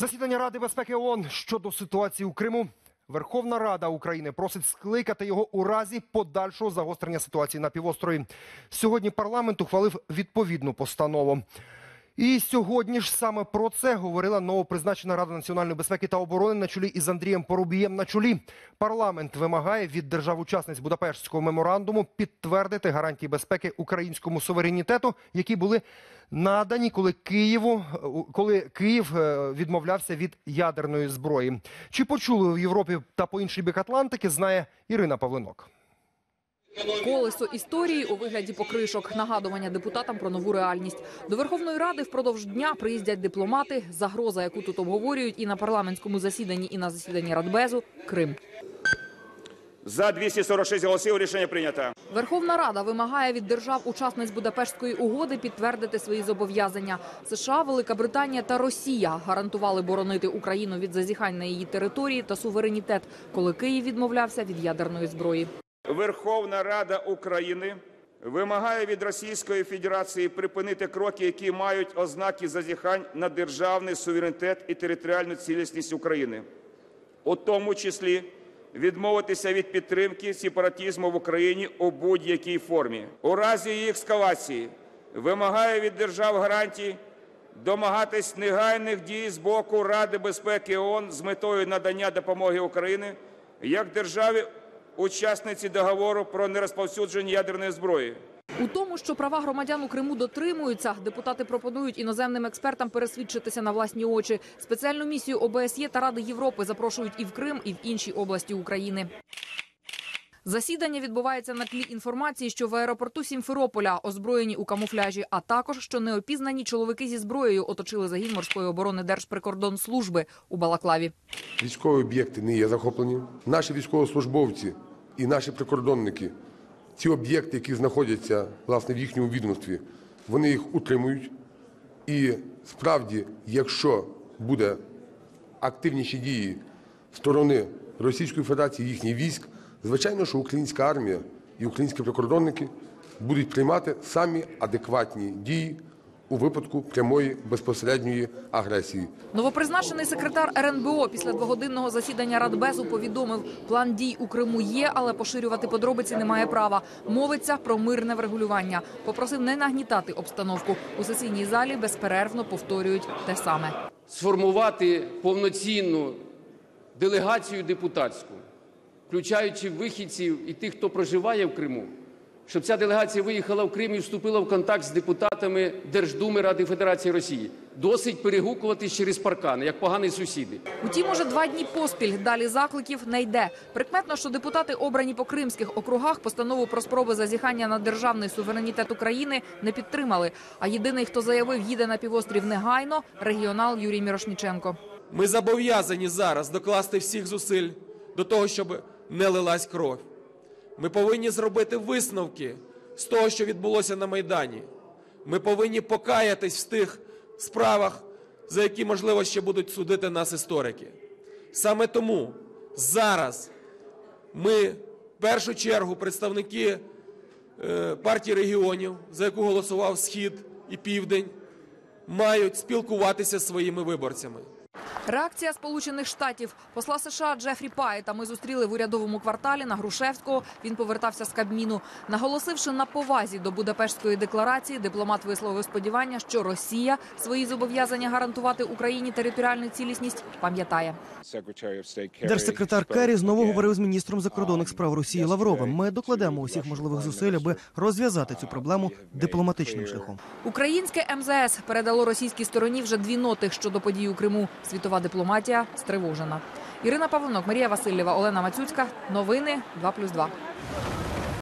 Засідання Ради безпеки ООН щодо ситуації у Криму. Верховна Рада України просить скликати його у разі подальшого загострення ситуації на півострові. Сьогодні парламент ухвалив відповідну постанову. І сьогодні ж саме про це говорила новопризначена Рада національної безпеки та оборони на чолі із Андрієм Порубієм на чолі. Парламент вимагає від держав-учасниць Будапештського меморандуму підтвердити гарантії безпеки українському суверенітету, які були надані, коли Києву, коли Київ е, відмовлявся від ядерної зброї. Чи почули в Європі та по інший бік Атлантики, знає Ірина Павлинок. Колесо історії у вигляді покришок, нагадування депутатам про нову реальність. До Верховної Ради впродовж дня приїздять дипломати. Загроза, яку тут обговорюють і на парламентському засіданні, і на засіданні Радбезу – Крим. За 246 голосів рішення прийнято. Верховна Рада вимагає від держав-учасниць Будапештської угоди підтвердити свої зобов'язання. США, Велика Британія та Росія гарантували боронити Україну від зазіхань на її території та суверенітет, коли Київ відмовлявся від ядерної зброї. Верховна Рада України вимагає від Російської Федерації припинити кроки, які мають ознаки зазіхань на державний суверенітет і територіальну цілісність України, у тому числі відмовитися від підтримки сепаратизму в Україні у будь-якій формі. У разі її ескалації вимагає від держав гарантій домагатись негайних дій з боку Ради безпеки ООН з метою надання допомоги Україні як державі учасниці договору про нерозповсюдження ядерної зброї. У тому, що права громадян у Криму дотримуються, депутати пропонують іноземним експертам пересвідчитися на власні очі. Спеціальну місію ОБСЄ та Ради Європи запрошують і в Крим, і в інші області України. Засідання відбувається на тлі інформації, що в аеропорту Сімферополя озброєні у камуфляжі, а також що неопізнані чоловіки зі зброєю оточили загін морської оборони Держприкордонслужби у Балаклаві. Військові об'єкти не є захоплені. Наші військовослужбовці і наші прикордонники, ці об'єкти, які знаходяться власне в їхньому відомстві, вони їх утримують. І справді, якщо буде активніші дії сторони Російської Федерації їхніх військ, звичайно, що українська армія і українські прикордонники будуть приймати самі адекватні дії у випадку прямої безпосередньої агресії. Новопризначений секретар РНБО після двогодинного засідання Радбезу повідомив, план дій у Криму є, але поширювати подробиці немає права. Мовиться про мирне врегулювання. Попросив не нагнітати обстановку. У сесійній залі безперервно повторюють те саме. сформувати повноцінну делегацію депутатську, включаючи вихідців і тих, хто проживає в Криму, щоб ця делегація виїхала в Крим і вступила в контакт з депутатами Держдуми Ради Федерації Росії. Досить перегукуватись через паркани, як погані сусіди. Утім, уже два дні поспіль далі закликів не йде. Прикметно, що депутати, обрані по кримських округах, постанову про спроби зазіхання на державний суверенітет України не підтримали. А єдиний, хто заявив, їде на півострів негайно, регіонал Юрій Мірошніченко. Ми зобов'язані зараз докласти всіх зусиль до того, щоб не лилась кров. Ми повинні зробити висновки з того, що відбулося на Майдані. Ми повинні покаятись в тих справах, за які, можливо, ще будуть судити нас історики. Саме тому зараз ми в першу чергу представники е, партії регіонів, за яку голосував Схід і Південь, мають спілкуватися зі своїми виборцями. Реакція Сполучених Штатів посла США Джефрі Пайта ми зустріли в урядовому кварталі на Грушевського. Він повертався з Кабміну. Наголосивши на повазі до Будапештської декларації, дипломат висловив сподівання, що Росія свої зобов'язання гарантувати Україні територіальну цілісність пам'ятає. Держсекретар Керрі знову говорив з міністром закордонних справ Росії Лавровим. Ми докладемо усіх можливих зусиль, аби розв'язати цю проблему дипломатичним шляхом. Українське МЗС передало російській стороні вже дві ноти щодо подій у Криму. Світова дипломатія стривожена. Ірина Павленок, Марія Васильєва, Олена Мацюцька. Новини 2+,2.